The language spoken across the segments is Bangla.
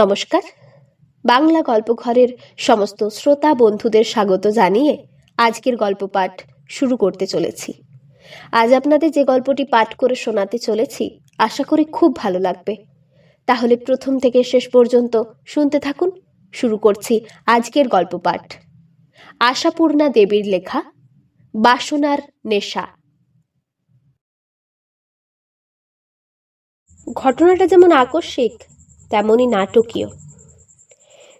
নমস্কার। বাংলা গল্পঘরের সমস্ত শ্রোতা বন্ধুদের স্বাগত জানিয়ে আজকের গল্প পাঠ শুরু করতে চলেছি। আজ আপনাদের যে গল্পটি পাঠ করে শোনাতে চলেছি, আশা করি খুব ভালো লাগবে। তাহলে প্রথম থেকে শেষ পর্যন্ত শুনতে থাকুন, শুরু করছি আজকের গল্প পাঠ। আশাপূর্ণা দেবীর লেখা, বাসনার নেশা। ঘটনাটা যেমন আকস্মিক তেমনই নাটকীয়।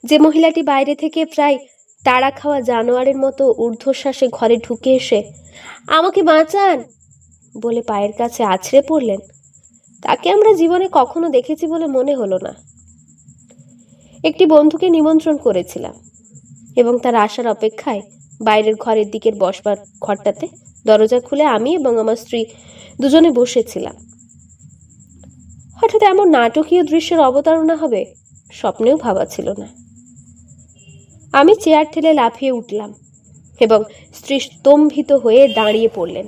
যে মহিলাটি বাইরে থেকে প্রায় তাড়া খাওয়া জানোয়ারের মতো ঊর্ধ্বশ্বাসে ঘরে ঢুকে এসে, আমাকে বাঁচান! বলে পায়ের কাছে আছড়ে পড়লেন। তাকে আমরা জীবনে কখনো দেখেছি বলে মনে হলো না। একটি বন্ধুকে নিমন্ত্রণ করেছিলাম এবং তার আসার অপেক্ষায় বাইরের ঘরের দিকের বসবার ঘরটাতে দরজা খুলে আমি এবং আমার স্ত্রী দুজনে বসেছিলাম। হঠাৎ এমন নাটকীয় দৃশ্যের অবতারণা হবে, স্বপ্নেও ভাবা ছিল না। আমি চেয়ার ঠেলে লাফিয়ে উঠলাম এবং স্ত্রী স্তম্ভিত হয়ে দাঁড়িয়ে পড়লেন।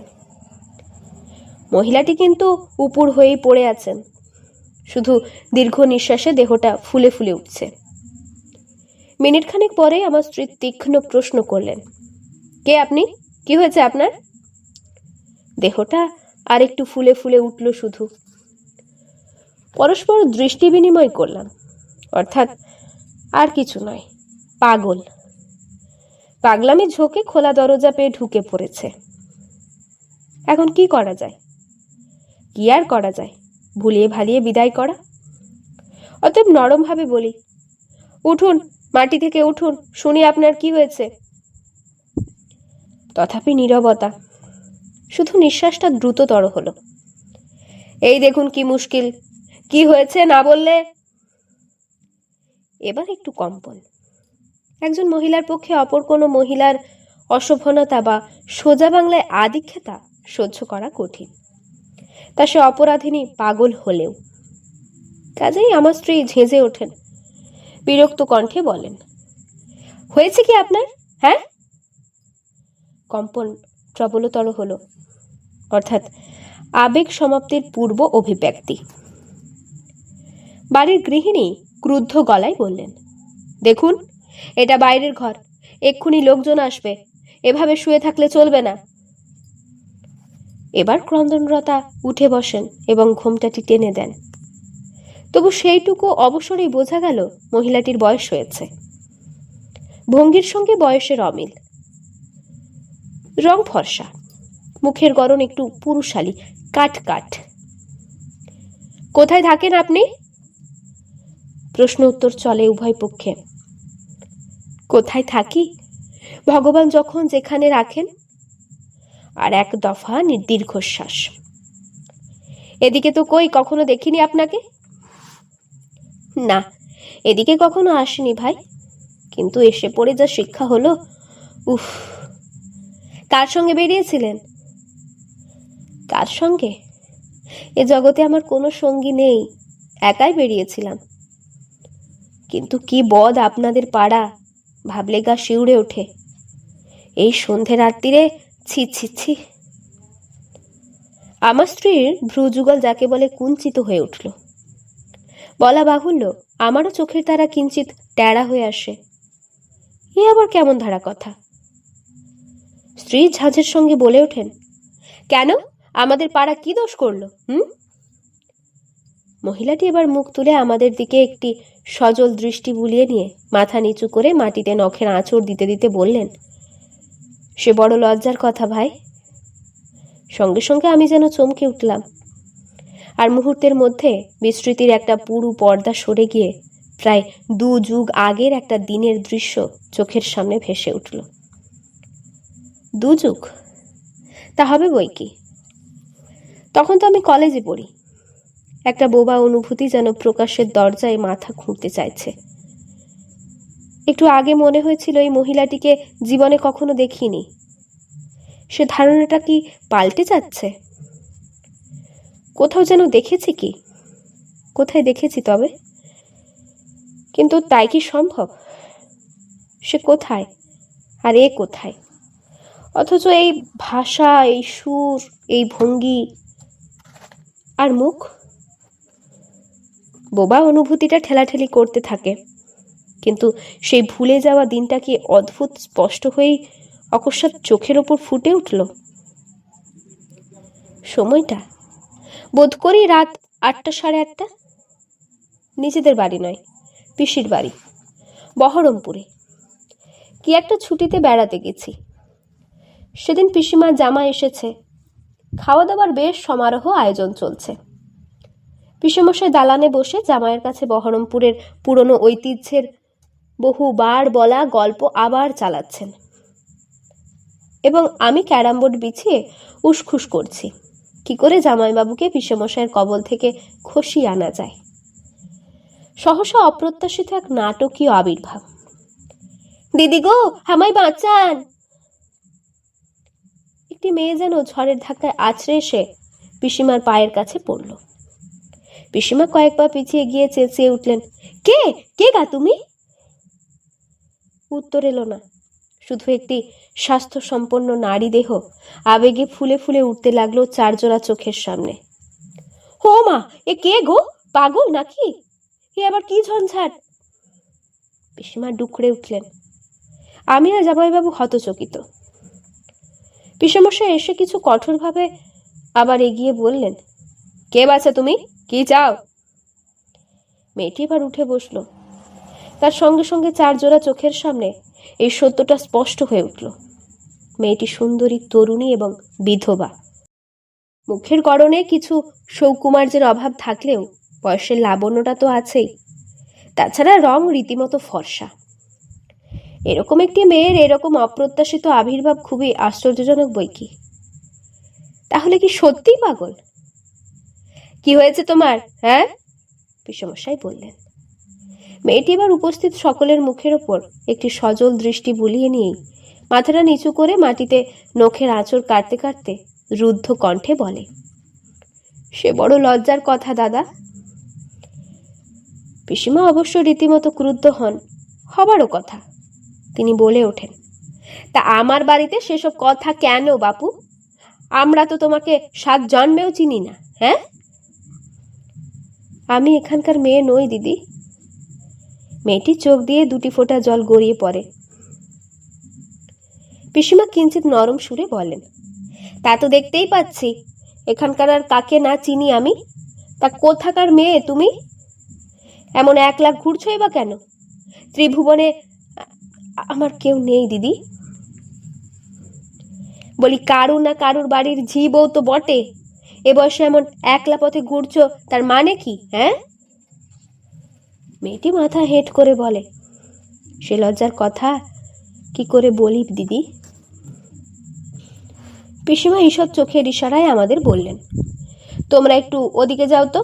মহিলাটি কিন্তু উপুর হয়েই পড়ে আছেন। শুধু দীর্ঘ নিঃশ্বাসে দেহটা ফুলে ফুলে উঠছে। মিনিট খানেক পরে আমার স্ত্রী তীক্ষ্ণ প্রশ্ন করলেন, কে আপনি? কি হয়েছে আপনার? দেহটা আর একটু ফুলে ফুলে উঠল শুধু। পরস্পর দৃষ্টি বিনিময় করলাম। অর্থাৎ আর কিছু নয়, পাগল। পাগলামি ঝোঁকে খোলা দরজা পেয়ে ঢুকে পড়েছে। এখন কি করা যায়? কি আর করা যায়? ভুলিয়ে ভালিয়ে বিদায় করা? অতএব নরমভাবে বলি, উঠুন, মাটি থেকে উঠুন, শুনি আপনার কি হয়েছে। তথাপি নীরবতা, শুধু নিঃশ্বাসটা দ্রুততর হলো। এই দেখুন কি মুশকিল কি হয়েছে না বললে? এবার একটু কম্পন। একজন মহিলার পক্ষে অপর কোনো মহিলার অশোভনতা বা সোজা বাংলায় আদিক্ষেতা সহ্য করা কঠিন। তা সে অপরাধিনী পাগল হলেও। কাজেই আমার স্ত্রী ঝেঁঝে ওঠেন। বিরক্ত কণ্ঠে বলেন, হয়েছে কি আপনার? হ্যাঁ? কম্পন প্রবলতর হলো। অর্থাৎ আবেগ সমাপ্তির পূর্ব অভিব্যক্তি। বাড়ির গৃহিণী ক্রুদ্ধ গলায় বললেন, দেখুন, এটা বাইরের ঘর। এক্ষুনি লোকজন আসবে। এভাবে শুয়ে থাকলে চলবে না। এবার ক্রন্দনরতা উঠে বসেন এবং ঘোমটাটি টেনে দেন। তবু সেইটুকু অবসরেই বোঝা গেল মহিলাটির বয়স হয়েছে। ভঙ্গির সঙ্গে বয়সের অমিল। রং ফর্সা। মুখের গড়ন একটু পুরুষালী কাট কাট কোথায় থাকেন আপনি? প্রশ্ন উত্তর চলে উভয় পক্ষে। কোথায় থাকি? ভগবান যখন যেখানে রাখেন, আর এক দফা দীর্ঘশ্বাস এদিকে তো কই কখনো দেখিনি আপনাকে? না, এদিকে কখনো আসেনি ভাই, কিন্তু এসে পড়ে যা শিক্ষা হলো, উফ। কার সঙ্গে বেরিয়েছিলেন? কার সঙ্গে? এ জগতে আমার কোনো সঙ্গী নেই, একাই বেরিয়েছিলাম। কিন্তু কি বদ আপনাদের পাড়া? ভাবলে গা শিউড়ে ওঠে। এই সন্ধে রাত্রিরে ছি ছি ছি। আমার স্ত্রীর ভ্রুযুগল যাকে বলে কুঞ্চিত হয়ে উঠল। বলা বাহুল্য, আমারও চোখের তারা কিঞ্চিত ট্যাড়া হয়ে আসে। এ আবার কেমন ধারা কথা? স্ত্রী ঝাঁঝের সঙ্গে বলে ওঠেন, কেন? আমাদের পাড়া কি দোষ করল, হুম? মহিলাটি এবার মুখ তুলে আমাদের দিকে একটি সজল দৃষ্টি বুলিয়ে নিয়ে মাথা নিচু করে মাটিতে নখের আঁচড় দিতে দিতে বললেন, সে বড় লজ্জার কথা ভাই। সঙ্গে সঙ্গে আমি যেন চমকে উঠলাম। আর মুহূর্তের মধ্যে বিস্তৃতির একটা পুরু পর্দা সরে গিয়ে প্রায় দু যুগ আগের একটা দিনের দৃশ্য চোখের সামনে ভেসে উঠল। দু যুগ? তা হবে বই কি? তখন তো আমি কলেজে পড়ি। একটা বোবা অনুভূতি যেন প্রকাশের দরজায় মাথা খুঁড়তে চাইছে। একটু আগে মনে হয়েছিল এই মহিলাটিকে জীবনে কখনো দেখিনি। সে ধারণাটা কি পাল্টে যাচ্ছে? কোথাও যেন দেখেছি কি? কোথায় দেখেছি তবে? কিন্তু তাই কি সম্ভব? সে কোথায়? আর এ কোথায়? অথচ এই ভাষা, এই সুর, এই ভঙ্গি, আর মুখ? বোবা অনুভূতিটা ঠেলাঠেলি করতে থাকে। কিন্তু সেই ভুলে যাওয়া দিনটা কি অদ্ভুত স্পষ্ট হয়েই অকস্মাৎ চোখের ওপর ফুটে উঠল? সময়টা? বোধ করি রাত আটটা সাড়ে আটটা। নিজেদের বাড়ি নয়, পিসির বাড়ি, বহরমপুরে। কি একটা ছুটিতে বেড়াতে গেছি। সেদিন পিসিমা জামা এসেছে। খাওয়া দাওয়ার বেশ সমারোহ আয়োজন চলছে। পিসেমশাই দালানে বসে জামাইয়ের কাছে বহরমপুরের পুরনো ঐতিহ্যের বহুবার বলা গল্প আবার চালাচ্ছেন। এবং আমি ক্যারাম বোর্ড বিছিয়ে উসখুস করছি। কি করে জামাইবাবুকে পিসেমশাইয়ের কবল থেকে খসিয়ে আনা যায়? সহসা অপ্রত্যাশিত এক নাটকীয় আবির্ভাব। দিদি গো, আমায় বাঁচান। একটি মেয়ে যেন ঝড়ের ধাক্কায় আছড়ে এসে পিসিমার পায়ের কাছে পড়ল। পিসিমা কয়েক পা পিছিয়ে গিয়ে চেঁচিয়ে উঠলেন, কে? কে গা তুমি? উত্তর এলো না। শুধু একটি স্বাস্থ্য সম্পন্ন নারী দেহ আবেগে ফুলে ফুলে উঠতে লাগল চারজোড়া চোখের সামনে। হো মা, এ কে গো? পাগল নাকি? এ আবার কি ঝঞ্ঝাট? পিসিমা ডুকরে উঠলেন। আমি আর জামাইবাবু হতচকিত। পিসমশাই এসে কিছু কঠোরভাবে আবার এগিয়ে বললেন, কে বাছা তুমি? কি চাও? মেয়েটি এবার উঠে বসল। তার সঙ্গে সঙ্গে চার জোড়া চোখের সামনে এই সত্যটা স্পষ্ট হয়ে উঠল। মেয়েটি সুন্দরী, তরুণী এবং বিধবা। মুখের গড়নে কিছু সৌকুমার্যের অভাব থাকলেও বয়সের লাবণ্যটা তো আছেই। তাছাড়া রং রীতিমতো ফর্সা। এরকম একটি মেয়ের এরকম অপ্রত্যাশিত আবির্ভাব খুবই আশ্চর্যজনক বই কি? তাহলে কি সত্যিই পাগল? কি হয়েছে তোমার হ্যাঁ? পিসমশাই বললেন। মেয়েটি এবার উপস্থিত সকলের মুখের ওপর একটি সজল দৃষ্টি বুলিয়ে নিয়েই মাথাটা নিচু করে মাটিতে নখের আঁচড় কাটতে কাটতে রুদ্ধ কণ্ঠে বলে, সে বড় লজ্জার কথা, দাদা। পিসিমা অবশ্য রীতিমতো ক্রুদ্ধ হন, হবারও কথা। তিনি বলে ওঠেন, তা আমার বাড়িতে সেসব কথা কেন বাপু? আমরা তো তোমাকে সাত জন্মেও চিনি না হ্যাঁ? আমি এখানকার মেয়ে নই, দিদি। মেয়েটি চোখ দিয়ে দুটি ফোঁটা জল গড়িয়ে পড়ে। পিসিমা কিঞ্চিত নরম সুরে বলেন, তা তো দেখতেই পাচ্ছি। এখানকার আর কাকে না চিনি আমি? তা কোথাকার মেয়ে তুমি? এমন এক লাখ ঘুরছই বা কেন? ত্রিভুবনে আমার কেউ নেই, দিদি। বলি কারু না কারুর বাড়ির ঝি বউ তো বটে। এ বয়সে এমন একলা পথে ঘুরছো, তার মানে কি হ্যাঁ? মেয়েটি মাথা হেট করে বলে, সে লজ্জার কথা কি করে বলি দিদি? পিসিমা ঈষৎ চোখের ইশারায় আমাদের বললেন, তোমরা একটু ওদিকে যাও তো।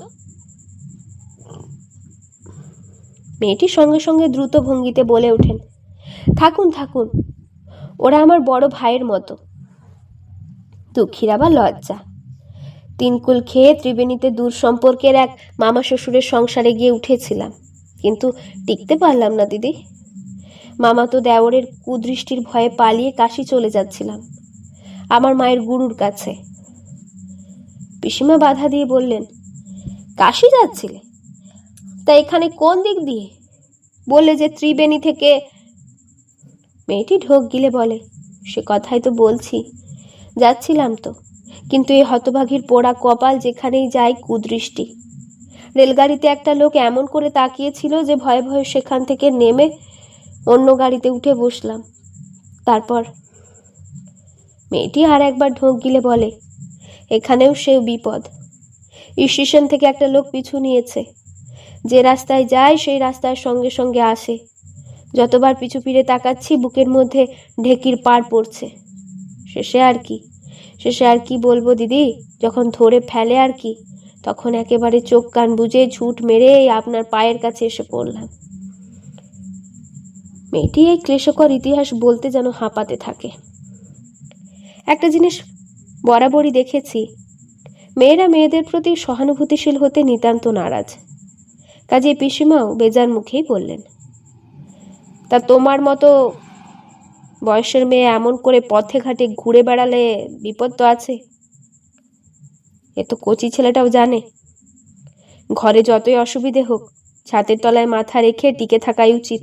মেয়েটি সঙ্গে সঙ্গে দ্রুত ভঙ্গিতে বলে ওঠেন, থাকুন থাকুন, ওরা আমার বড় ভাইয়ের মতো, দুঃখীর আবার লজ্জা। তিনকুল খেয়ে ত্রিবেণীতে দূর সম্পর্কের এক মামা শ্বশুরের সংসারে গিয়ে উঠেছিলাম। কিন্তু টিকতে পারলাম না, দিদি। মামা তো দেওরের কুদৃষ্টির ভয়ে পালিয়ে কাশি চলে যাচ্ছিলাম, আমার মায়ের গুরুর কাছে। পিসিমা বাধা দিয়ে বললেন, কাশি যাচ্ছিলে? তা এখানে কোন দিক দিয়ে? বললে যে ত্রিবেণী থেকে মেয়েটি ঢোক গিলে বলে, সে কথাই তো বলছি, যাচ্ছিলাম তো। কিন্তু এই হতভাগীর পোড়া কপাল যেখানেই যায় কুদৃষ্টি। রেলগাড়িতে একটা লোক এমন করে তাকিয়েছিল যে ভয়ে ভয়ে সেখান থেকে নেমে অন্য গাড়িতে উঠে বসলাম। তারপর মেয়েটি আর একবার ঢোক গিলে বলে, এখানেও সে বিপদ। স্টেশন থেকে একটা লোক পিছু নিয়েছে। যে রাস্তায় যায় সেই রাস্তার সঙ্গে সঙ্গে আসে। যতবার পিছু ফিরে তাকাচ্ছি, বুকের মধ্যে ঢেকির পার পড়ছে। শেষে আর কি শেষে আর কি বলব দিদি? যখন ধরে ফেলে আর কি, তখন একেবারে চোখ কান বুঝে ঝুট মেরে আপনার পায়ের কাছে এসে পড়লাম। মেয়েটি এই ক্লেশকর ইতিহাস বলতে যেন হাঁপাতে থাকে। একটা জিনিস বরাবরই দেখেছি, মেয়েরা মেয়েদের প্রতি সহানুভূতিশীল হতে নিতান্ত নারাজ। কাজে পিসিমাও বেজার মুখেই বললেন, তা তোমার মতো বয়সের মেয়ে এমন করে পথে ঘাটে ঘুরে বেড়ালে বিপদ তো আছে। এ তো কচি ছেলেটাও জানে। ঘরে যতই অসুবিধে হোক, ছাতের তলায় মাথা রেখে টিকে থাকাই উচিত।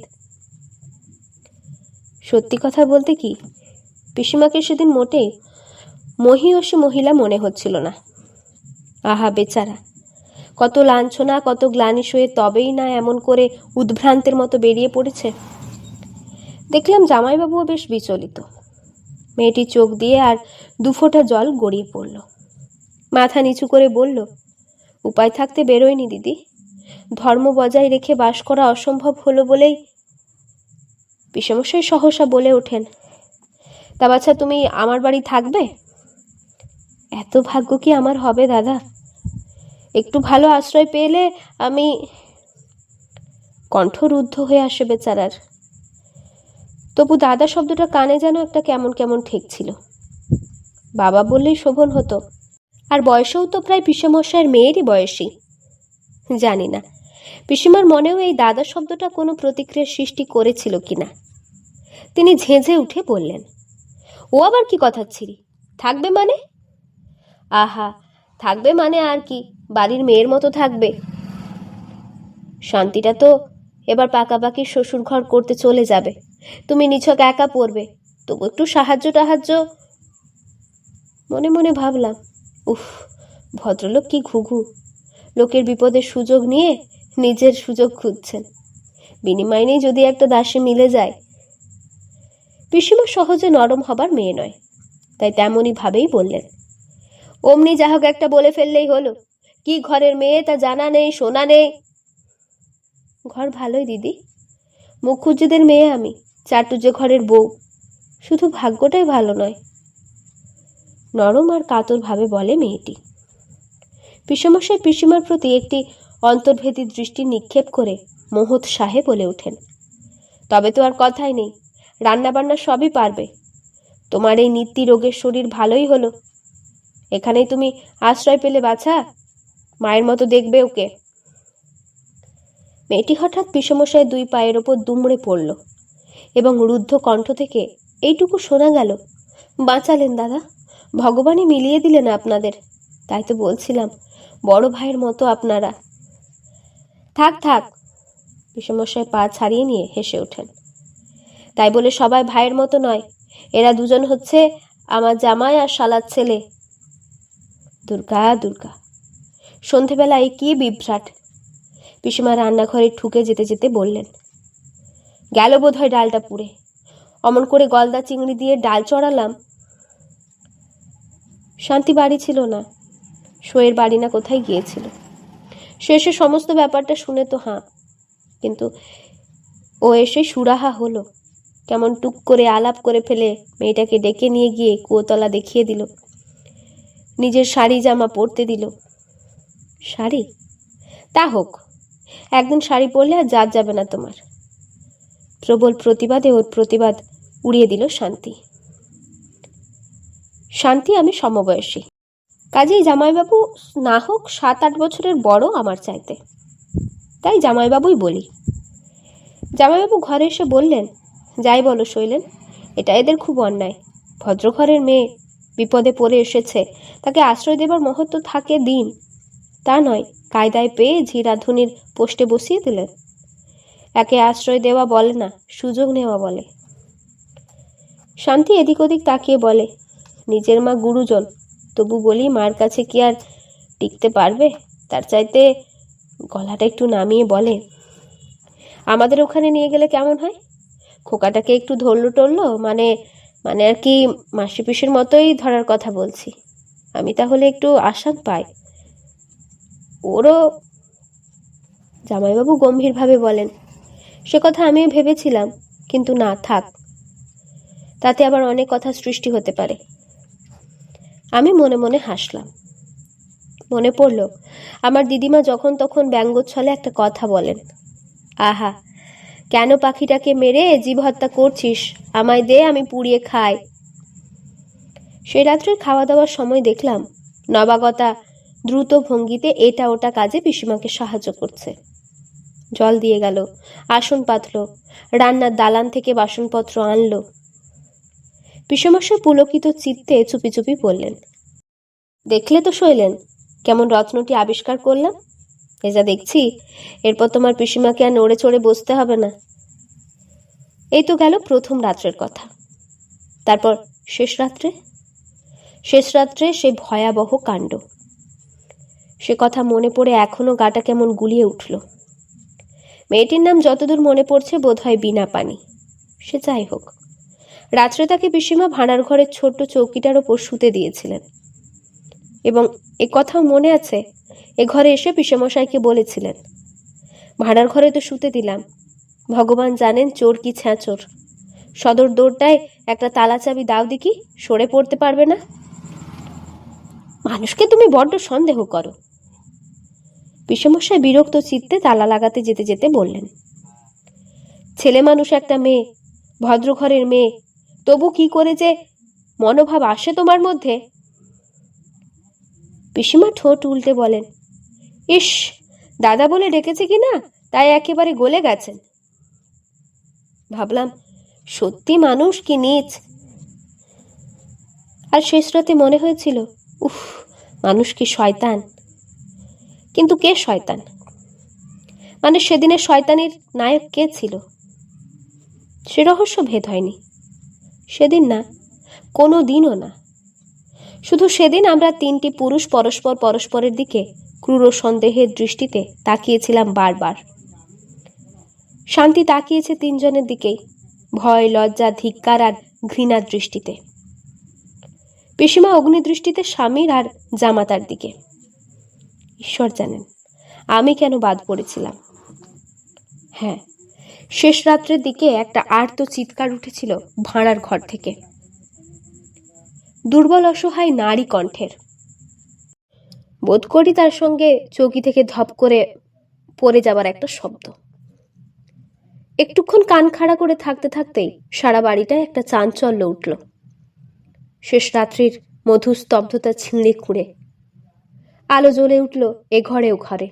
সত্যি কথা বলতে কি, পিসিমাকে সেদিন মোটেই মহিয়সী মহিলা মনে হচ্ছিল না। আহা বেচারা, কত লাঞ্ছনা, কত গ্লানি সয়ে তবেই না এমন করে উদ্ভ্রান্তের মতো বেরিয়ে পড়েছে। দেখলাম জামাইবাবুও বেশ বিচলিত। মেয়েটি চোখ দিয়ে আর দুফোঁটা জল গড়িয়ে পড়ল। মাথা নিচু করে বলল, উপায় থাকতে বেরোয়নি দিদি। ধর্ম বজায় রেখে বাস করা অসম্ভব হলো বলেই বিষমশাই সহসা বলে ওঠেন। তা বাচ্চা তুমি আমার বাড়ি থাকবে? এত ভাগ্য কি আমার হবে দাদা? একটু ভালো আশ্রয় পেলে আমি কণ্ঠ রুদ্ধ হয়ে আসে বেচারার। তবু দাদা শব্দটা কানে যেন একটা কেমন কেমন ঠেকছিল। বাবা বললেই শোভন হতো। আর বয়সেও তো প্রায় পিসেমশাইয়ের মেয়েরই বয়সী। জানি না, পিসিমার মনেও এই দাদা শব্দটা কোনো প্রতিক্রিয়ার সৃষ্টি করেছিল কিনা। তিনি ঝেঁঝে উঠে বললেন, ও আবার কি কথা, ছিরি? থাকবে মানে? আহা, থাকবে মানে আর কি, বাড়ির মেয়ের মতো থাকবে। শান্তিটা তো এবার পাকাপাকি শ্বশুর ঘর করতে চলে যাবে। তুমি নিছক একা পড়বে। তবু একটু সাহায্য টাহায্য। মনে মনে ভাবলাম, উফ, ভদ্রলোক কি ঘুঘু। লোকের বিপদের সুযোগ নিয়ে নিজের সুযোগ খুঁজছেন। বিনিময় নেই যদি একটা দাসে মিলে যায়, পিসিমা সহজে নরম হবার মেয়ে নয়। তাই তেমনই ভাবেই বললেন, অমনি যা হোক একটা বলে ফেললেই হলো। কি ঘরের মেয়ে তা জানা নেই, শোনা নেই। ঘর ভালোই, দিদি। মুখুজ্জেদের মেয়ে আমি। চাটুজ্জে ঘরের বউ। শুধু ভাগ্যটাই ভালো নয়। নরম আর কাতর ভাবে বলে মেয়েটি। পিসমশাই পিসিমার প্রতি একটি অন্তর্ভেদী দৃষ্টি নিক্ষেপ করে মোহত সাহে বলে ওঠেন। তবে তো আর কথাই নেই। রান্নাবান্না সবই পারবে। তোমার এই নিত্যি রোগের শরীর ভালোই হলো। এখানেই তুমি আশ্রয় পেলে বাছা। মায়ের মতো দেখবে ওকে। মেয়েটি হঠাৎ পিসমশায় দুই পায়ের ওপর দুমড়ে পড়ল। এবং রুদ্ধ কণ্ঠ থেকে এইটুকু শোনা গেল। বাঁচালেন দাদা, ভগবানই মিলিয়ে দিলেন আপনাদের, তাই তো বলছিলাম, বড় ভাইয়ের মতো আপনারা। থাক থাক বিষমশায় পা ছাড়িয়ে নিয়ে হেসে ওঠেন। তাই বলে সবাই ভাইয়ের মতো নয়, এরা দুজন হচ্ছে আমার জামাই আর শালার ছেলে। দুর্গা দুর্গা, সন্ধেবেলায় কি বিভ্রাট, পিসিমা রান্নাঘরে ঠুকে যেতে যেতে বললেন গেল বোধ হয় ডালটা পুড়ে। অমন করে গলদা চিংড়ি দিয়ে ডাল চড়ালাম। শান্তি বাড়ি ছিল না। শোয়ের বাড়ি না কোথায় গিয়েছিল। শেষে সমস্ত ব্যাপারটা শুনে তো হাঁ। কিন্তু ও এসে সুরাহা হলো। কেমন টুক করে আলাপ করে ফেলে মেয়েটাকে ডেকে নিয়ে গিয়ে কুয়োতলা দেখিয়ে দিল। নিজের শাড়ি জামা পরতে দিল। শাড়ি? তা হোক, একদিন শাড়ি পরলে আর জাত যাবে না তোমার। প্রবল প্রতিবাদে ওর প্রতিবাদ উড়িয়ে দিল শান্তি। শান্তি, আমি সমবয়সী। কাজেই জামাইবাবু না হোক সাত আট বছরের বড় আমার চাইতে। তাই জামাইবাবুই বলি। জামাইবাবু ঘরে এসে বললেন, যাই বলো শৈলেন, এটা এদের খুব অন্যায়। ভদ্রঘরের মেয়ে বিপদে পড়ে এসেছে, তাকে আশ্রয় দেবার মহত্ব থাকে দিন। তা নয়, কায়দায় পেয়ে ঝিরাধুনির পোস্টে বসিয়ে দিলেন। একে আশ্রয় দেওয়া বলে না, সুযোগ নেওয়া বলে। শান্তি এদিক ওদিক তাকিয়ে বলে, নিজের মা গুরুজন, তবু বলি মার কাছে কি আর টিকতে পারবে? তার চাইতে গলাটা একটু নামিয়ে বলে, আমাদের ওখানে নিয়ে গেলে কেমন হয়? খোকাটাকে একটু ধরলো টরলো মানে মানে আর কি মাসি পিসির মতোই ধরার কথা বলছি। আমি তাহলে একটু আসাদ পাই। ওরও জামাইবাবু গম্ভীরভাবে বলেন সে কথা আমিও ভেবেছিলাম, কিন্তু না, থাক। তাতে আবার অনেক কথা সৃষ্টি হতে পারে। আমি মনে মনে হাসলাম। মনে পড়ল, আমার দিদিমা যখন তখন ব্যঙ্গচ্ছলে একটা কথা বলেন। আহা, কেন পাখিটাকে মেরে জীব হত্যা করছিস? আমায় দে, আমি পুড়িয়ে খাই। সে রাত্রের খাওয়া দাওয়ার সময় দেখলাম, নবাগতা দ্রুত ভঙ্গিতে এটা ওটা কাজে পিসিমাকে সাহায্য করছে। জল দিয়ে গেল, আসন পাতল। রান্নার দালান থেকে বাসনপত্র আনলো। পিসমশাই পুলকিত চিত্তে চুপি চুপি বললেন, দেখলে তো শৈলেন, কেমন রত্নটি আবিষ্কার করলাম? এ যা দেখছি, এরপর তোমার পিসিমাকে আর নড়ে চড়ে বসতে হবে না। এই তো গেল প্রথম রাত্রের কথা। তারপর শেষ রাত্রে? শেষ রাত্রে সে ভয়াবহ কাণ্ড। সে কথা মনে পড়ে এখনও গাটা কেমন গুলিয়ে উঠল। মেয়েটির নাম যতদূর মনে পড়ছে বোধহয় বিনা পানি। সে যাই হোক। রাত্রে তাকে পিসিমা ভাড়ার ঘরের ছোট্ট চৌকিটার ওপর শুতে দিয়েছিলেন। এবং এ কথাও মনে আছে, এ ঘরে এসে পিসেমশাইকে বলেছিলেন, ভাড়ার ঘরে তো শুতে দিলাম। ভগবান জানেন চোর কি ছ্যাঁচোর। সদর দৌড়টায় একটা তালা চাবি দাও দেখি, সরে পড়তে পারবে না? মানুষকে তুমি বড্ড সন্দেহ করো। পিসেমশাই বিরক্ত চিত্তে তালা লাগাতে যেতে যেতে বললেন, ছেলে মানুষ একটা মেয়ে, ভদ্রঘরের মেয়ে, তবু কি করে যে মনোভাব আসে তোমার মধ্যে? পিসিমা ঠোঁট উল্টে বলেন, ইস, দাদা বলে ডেকেছে কি না, তাই একেবারে গলে গেছেন। ভাবলাম, সত্যি মানুষ কি নিচ? আর শেষ রাতে মনে হয়েছিল, উফ, মানুষ কি শয়তান। কিন্তু কে শয়তান? মানে সেদিনের শয়তানের নায়ক কে ছিল? সে রহস্য ভেদ হয়নি। সেদিন না, কোনো দিনও না। শুধু সেদিন আমরা তিনটি পুরুষ পরস্পর পরস্পরের দিকে ক্রূর সন্দেহের দৃষ্টিতে তাকিয়েছিলাম বারবার। শান্তি তাকিয়েছে তিনজনের দিকেই, ভয়, লজ্জা, ধিক্কার আর ঘৃণার দৃষ্টিতে। পিসিমা অগ্নিদৃষ্টিতে স্বামীর আর জামাতার দিকে। ঈশ্বর জানেন। আমি কেন বাদ পড়েছিলাম? হ্যাঁ শেষ রাত্রের দিকে একটা আর্ত চিৎকার উঠেছিল ভাঁড়ার ঘর থেকে। দুর্বল অসহায় নারী কণ্ঠের। বোধ করি তার সঙ্গে চৌকি থেকে ধপ করে পড়ে যাবার একটা শব্দ। একটুক্ষণ কান খাড়া করে থাকতে থাকতেই সারা বাড়িটায় একটা চাঞ্চল্য উঠল। শেষ রাত্রির মধু স্তব্ধতা ছিঁড়ে খুঁড়ে আলো জ্বলে উঠল এ ঘরে ও ঘরে।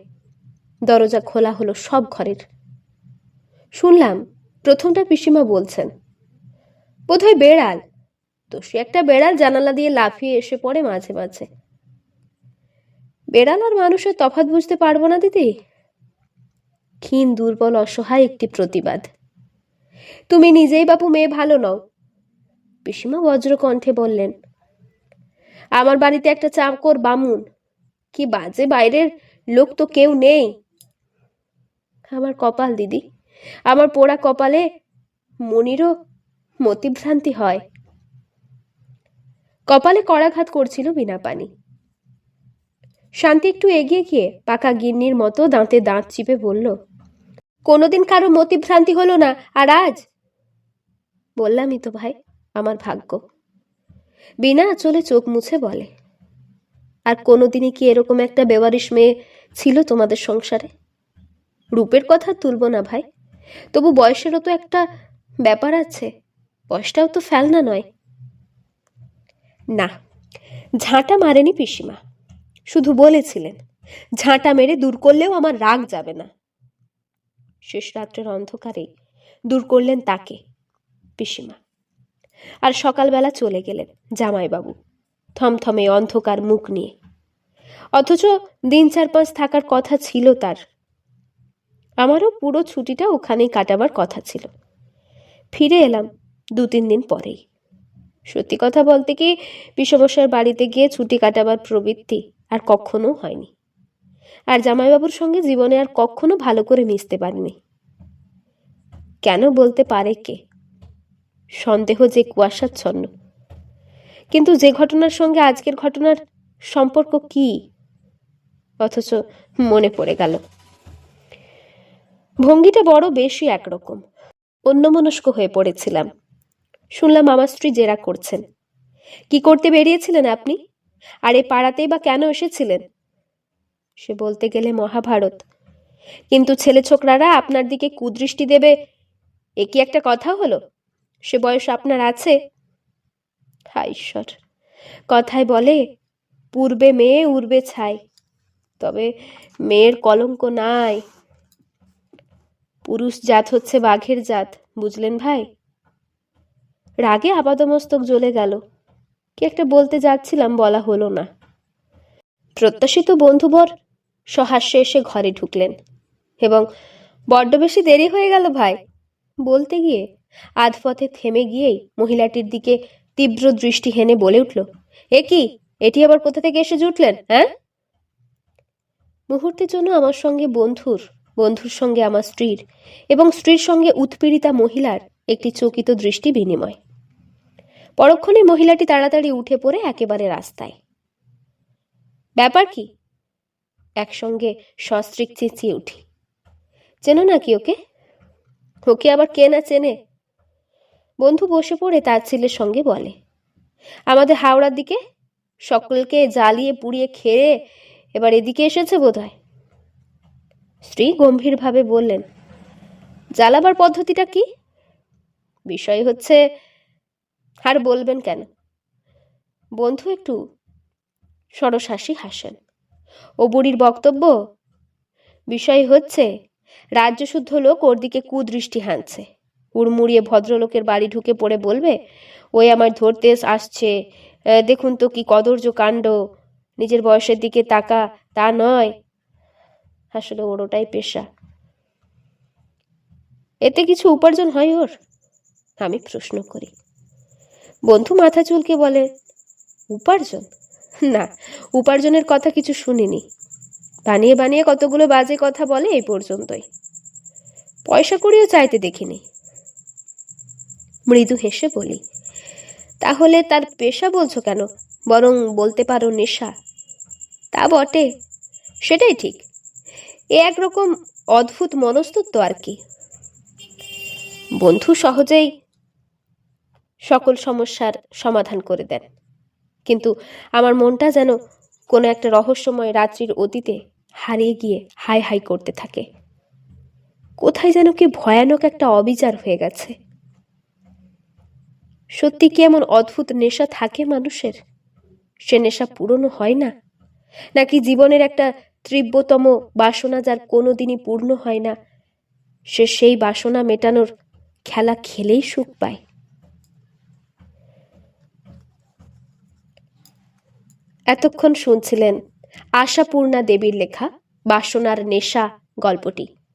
দরজা খোলা হলো সব ঘরের। শুনলাম প্রথমটা পিসিমা বলছেন। বোধহয় বেড়াল। তো সে একটা বেড়াল জানালা দিয়ে লাফিয়ে এসে পড়ে মাঝে মাঝে। বেড়াল আর মানুষের তফাৎ বুঝতে পারব না দিদি। ক্ষীণ, দুর্বল, অসহায় একটি প্রতিবাদ। তুমি নিজেই বাপু মেয়ে ভালো নও। পিসিমা বজ্রকণ্ঠে বললেন, আমার বাড়িতে একটা চাকর বামুন। কি বাজে বাইরের লোক তো কেউ নেই। আমার কপাল, দিদি। আমার পোড়া কপালে মনিরও মতিভ্রান্তি হয়। কপালে করাঘাত করছিল বিনা পানি। শান্তি একটু এগিয়ে গিয়ে পাকা গিন্নির মতো দাঁতে দাঁত চিপে বলল, কোনোদিন কারও মতিভ্রান্তি হলো না, আর আজ? বললামই তো ভাই, আমার ভাগ্য। বিনা চলে চোখ মুছে বলে আর কোনোদিনই কি এরকম একটা বেওয়ারিশ মেয়ে ছিল তোমাদের সংসারে? রূপের কথা তুলব না ভাই। তবু বয়সেরও তো একটা ব্যাপার আছে। বয়সটাও তো ফেলনা নয়। না, ঝাঁটা মারেনি পিসিমা। শুধু বলেছিলেন, ঝাঁটা মেরে দূর করলেও আমার রাগ যাবে না। শেষ রাত্রের অন্ধকারে দূর করলেন তাকে, পিসিমা। আর সকালবেলা চলে গেলেন জামাইবাবু। থমথমে অন্ধকার মুখ নিয়ে। অথচ দিন চার পাঁচ থাকার কথা ছিল তার। আমারও পুরো ছুটিটা ওখানেই কাটাবার কথা ছিল। ফিরে এলাম দু তিন দিন পরেই। সত্যি কথা বলতে কি বিষমস্যার বাড়িতে গিয়ে ছুটি কাটাবার প্রবৃত্তি আর কখনো হয়নি। আর জামাইবাবুর সঙ্গে জীবনে আর কখনো ভালো করে মিশতে পারিনি। কেন বলতে পারে কে? সন্দেহ যে কুয়াশাচ্ছন্ন। কিন্তু যে ঘটনার সঙ্গে আজকের ঘটনার সম্পর্ক কি? অথচ মনে পড়ে গেল। ভঙ্গিটা বড় বেশি একরকম। অন্যমনস্ক হয়ে পড়েছিলাম। শুনলাম আমার স্ত্রী জেরা করছেন। কি করতে বেরিয়েছিলেন আপনি? আর এই পাড়াতেই বা কেন এসেছিলেন? সে বলতে গেলে মহাভারত। কিন্তু ছেলে ছোকরারা আপনার দিকে কুদৃষ্টি দেবে, এ কি একটা কথা হলো? সে বয়স আপনার আছে? হায় ঈশ্বর। কথায় বলে, পূর্বে মেয়ে উড়বে ছাই। তবে মেয়ের কলঙ্ক নাই। পুরুষ জাত হচ্ছে বাঘের জাত, বুঝলেন ভাই? রাগে আপাদমস্তক জ্বলে গেল। কি একটা বলতে যাচ্ছিলাম বলা হলো না। প্রত্যাশিত বন্ধুবর সহাস্যে এসে ঘরে ঢুকলেন। এবং বড্ড বেশি দেরি হয়ে গেল ভাই। বলতে গিয়ে আধপথে থেমে গিয়েই মহিলাটির দিকে তীব্র দৃষ্টি হেনে বলে উঠল, এ কি? এটি আবার কোথা থেকে এসে জুটলেন হ্যাঁ? মুহূর্তের জন্য আমার সঙ্গে বন্ধুর বন্ধুর সঙ্গে আমার স্ত্রীর এবং স্ত্রীর সঙ্গে উৎপীড়িতা মহিলার একটি চকিত দৃষ্টি বিনিময়। পরক্ষণে মহিলাটি তাড়াতাড়ি উঠে পড়ে একেবারে রাস্তায়। ব্যাপার কি? একসঙ্গে সস্ত্রিক চেঁচিয়ে উঠি। চেনো নাকি ওকে? ওকে আবার কে না চেনে? বন্ধু বসে পড়ে তার ছেলের সঙ্গে বলে। আমাদের হাওড়ার দিকে সকলকে জ্বালিয়ে পুড়িয়ে খেয়ে এবার এদিকে এসেছে বোধহয়। স্ত্রী গম্ভীরভাবে বললেন, জ্বালাবার পদ্ধতিটা কি? বিষয় হচ্ছে, আর বলবেন কেন? বন্ধু একটু সরসাসি হাসেন। ও বুড়ির বক্তব্য? বিষয় হচ্ছে, রাজ্যশুদ্ধ লোক ওর দিকে কুদৃষ্টি হানছে। উড়মুড়িয়ে ভদ্রলোকের বাড়ি ঢুকে পড়ে বলবে, ওই আমার ধরতে আসছে। দেখুন তো কি কদর্য কাণ্ড। নিজের বয়সের দিকে তাকা, তা নয়। আসলে ওর ওটাই পেশা। এতে কিছু উপার্জন হয় ওর? আমি প্রশ্ন করি। বন্ধু মাথা চুলকে বলে, উপার্জন? না, উপার্জনের কথা কিছু শুনিনি। বানিয়ে বানিয়ে কতগুলো বাজে কথা বলে এই পর্যন্তই। পয়সা করিও চাইতে দেখিনি। মৃদু হেসে বলি, তাহলে তার পেশা বলছো কেন? বরং বলতে পারো নেশা। তা বটে, সেটাই ঠিক। এ একরকম অদ্ভুত মনস্তত্ব আর কি। বন্ধু সহজেই সকল সমস্যার সমাধান করে দেন। কিন্তু আমার মনটা যেন কোনো একটা রহস্যময় রাত্রির অতীতে হারিয়ে গিয়ে হাই হাই করতে থাকে। কোথায় যেন কি ভয়ানক একটা অবিচার হয়ে গেছে। সত্যি কি এমন অদ্ভুত নেশা থাকে মানুষের? সে নেশা পূরণও হয় না? নাকি জীবনের একটা তীব্রতম বাসনা যার কোনোদিনই পূর্ণ হয় না? সে সেই বাসনা মেটানোর খেলা খেলেই সুখ পায়। এতক্ষণ শুনছিলেন আশাপূর্ণা দেবীর লেখা বাসনার নেশা গল্পটি।